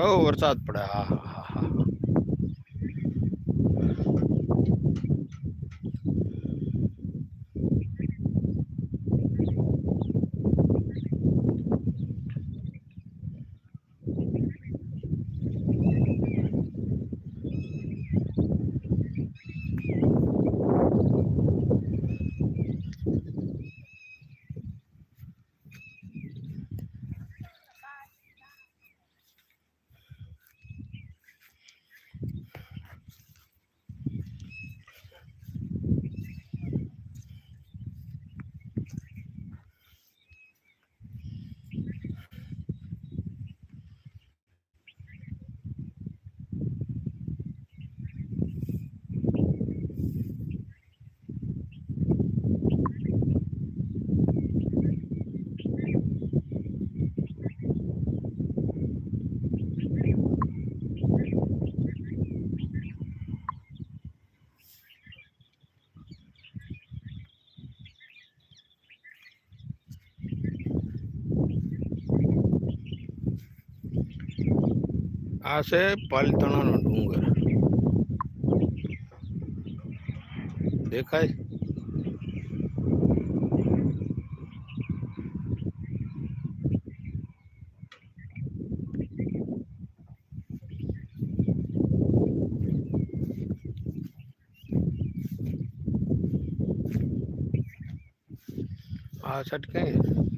બહુ વરસાદ પડે હા હા હા હા આ છે પાલીતાણાનો ડુંગર. દેખાય? આ સટ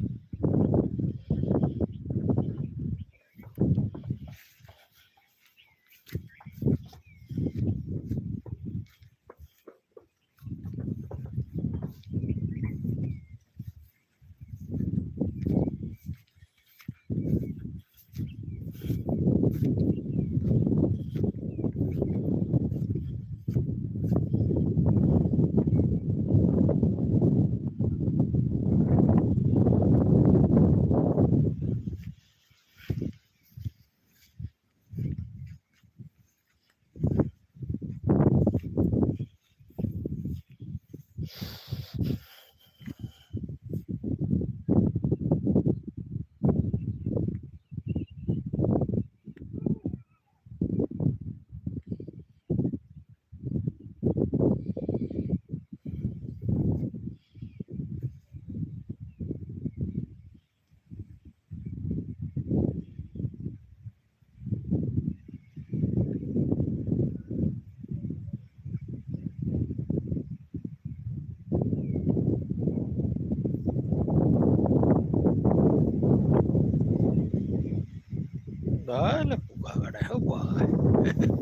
કઈ Dale, pues, carajo, pues.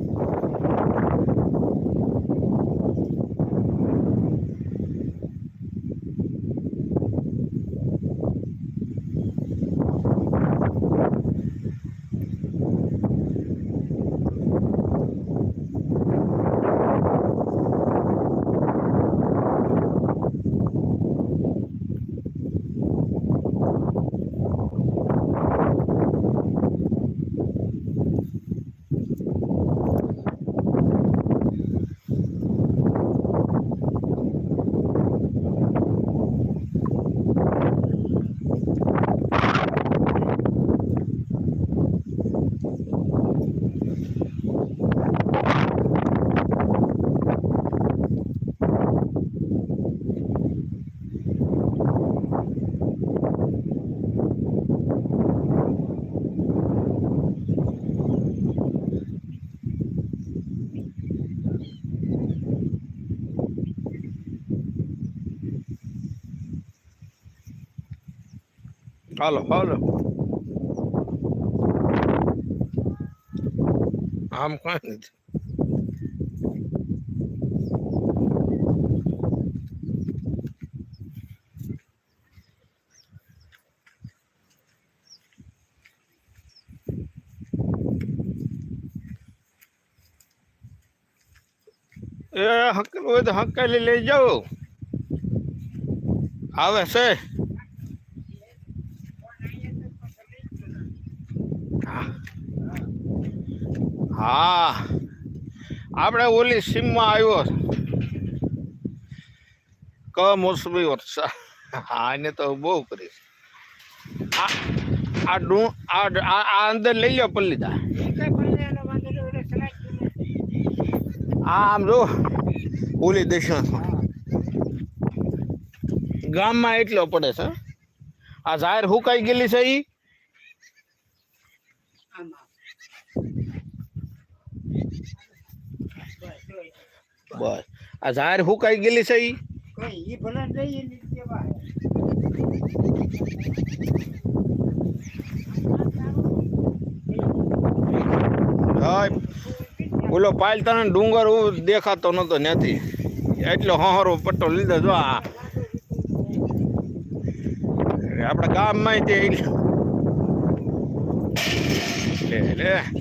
હાલો હાલો આમ કઈ નથી એ હકેલું હોય તો હકેલી લઈ જાઓ આવે છે. હા. આપણે ઓલી સીમમાં આવ્યો. કમોસમી વરસાદ. હા, એને તો બહુ કરી. આ ડું, આ અંદર લઈ લો પલ્લીદા. આમ જો, ઓલી દક્ષિણ ગામમાં એટલો પડે છે. આ જાહેર હુકાઈ ગયેલી છે એ બસ. આ જાહેર હુકાઈ ગયેલી છે ઈ? ઓલો પાયલ તને ડુંગર દેખાતો નતો નથી એટલો હહરો પટ્ટો લીધો જો આ. આપણા ગામમાં તે લે લે.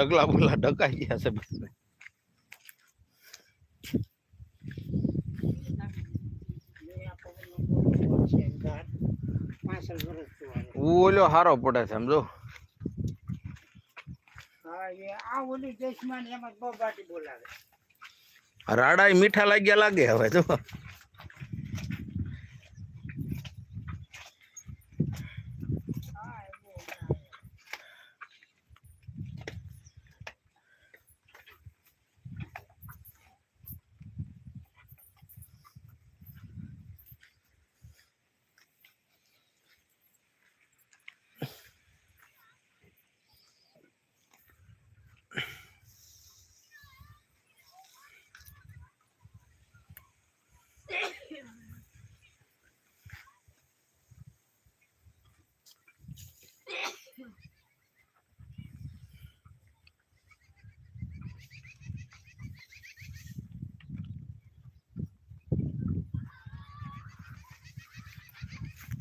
ઢગલા બગલા ઢકાઈ ગયા છે બસ પાછળ વરસ ઓલો હારો પડે છે સમજો હા એ આ ઓલી દેશમાં ને એમાં જ બહુ બાટી બોલાવે રાડા મીઠા લાગ્યા લાગે હવે જો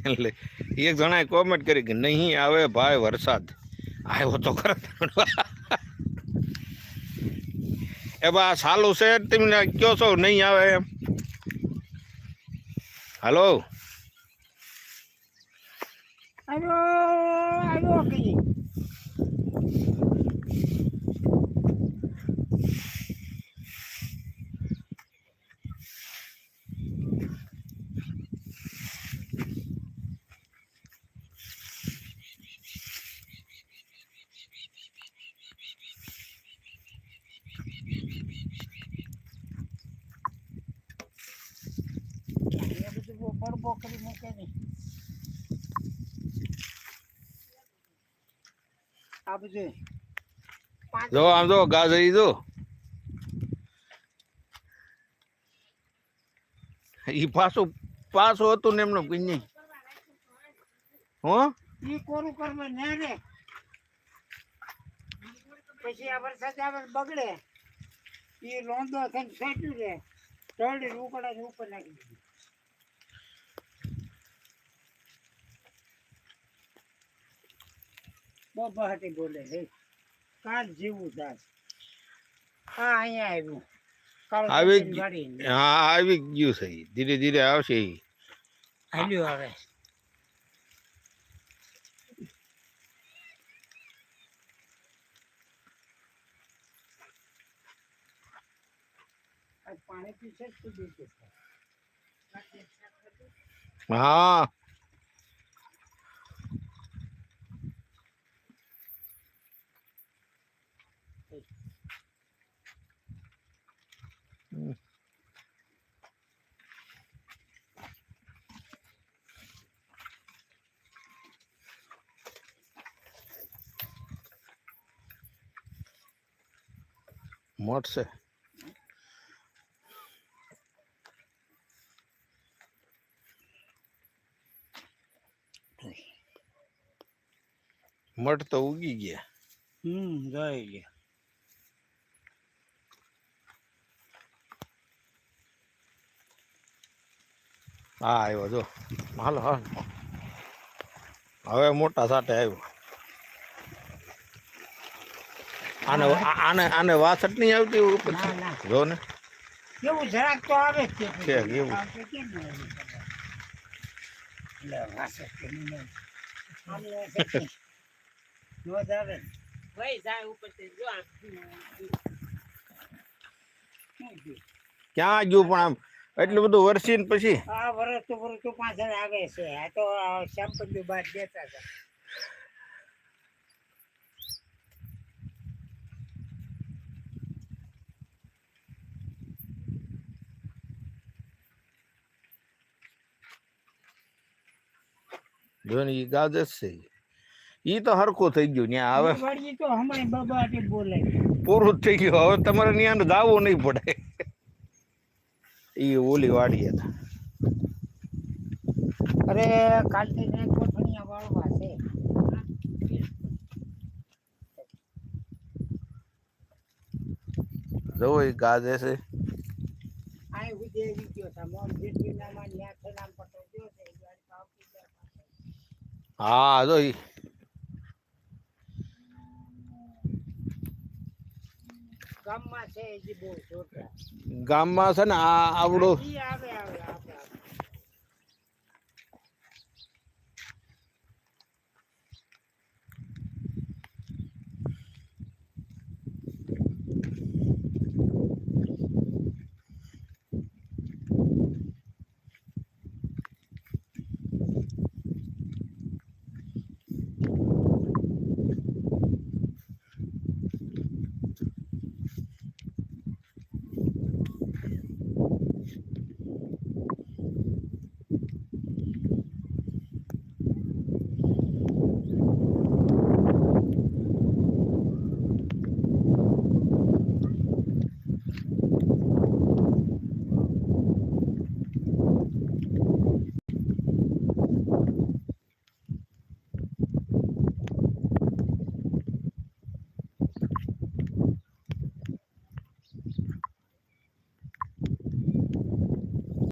એટલે એક જણાએ કોમેન્ટ કરી કે નહીં આવે ભાઈ વરસાદ આવ્યો તો ખરા એ બા સાલું છે તમે કયો છો નહીં આવે એમ હાલો આવ્યો આવ્યો કઈ એ બળબો કરી મૂકે નહીં આ બધું જો આમ જો, ગાજરી જો. ઈ પાછું પાછું હતું ને એમનું કઈ નહીં હો? ઈ કોરું કરવા ને રે. પછી આ વરસાદ આવે બગડે. ઈ લોંદો થઈને ફેટ્યું રે. તળી ઉકળા ઉપર નાખી દીધું. બહાટી બોલે હે કાલ જેવું દાસ. હા અહીંયા આવ્યું. આવી હા આવી ગયું છે ધીરે ધીરે આવશે હાલ્યું આવે પાણી પીશે જ તો બીજું હા મળશે મઠ તો ઉગી ગયા હમ હા આવ્યો જો. હાલો હાલ. હવે મોટા સાટે આવ્યો. આને આને આને વાસટ નહીં આવતી ઉપર ના, ના. જો ને. એવું જરાક તો આવે છે છે, એવું. ક્યાં ગયું પણ આમ? એટલું બધું વરસીને પછી? આ વરસ તો વરસ તો પાછળ આવે છે. આ તો સંપત્તિ બહાર દેતા હતા જો ને ઈ છે. ઈ તો હરખું થઈ ગયું વળી તો હમણાં બબાટી બોલે પૂરું થઈ ગયું. હવે તમારે ત્યાં જવું નહીં પડે. ઈ ઓલી વાડી હતા. અરે કાલથી ને કોથળિયા વાળવા છે. જો એ ગાજે છે. આય ઉજે ગયો છે. મોમ જેટલી ના માં ન્યા છે. નામ પટો ગયો છે એ. હા જો ઈ ગામમાં છે હજી બહુ ગામમાં છે ને આ આવડું આવે આવે.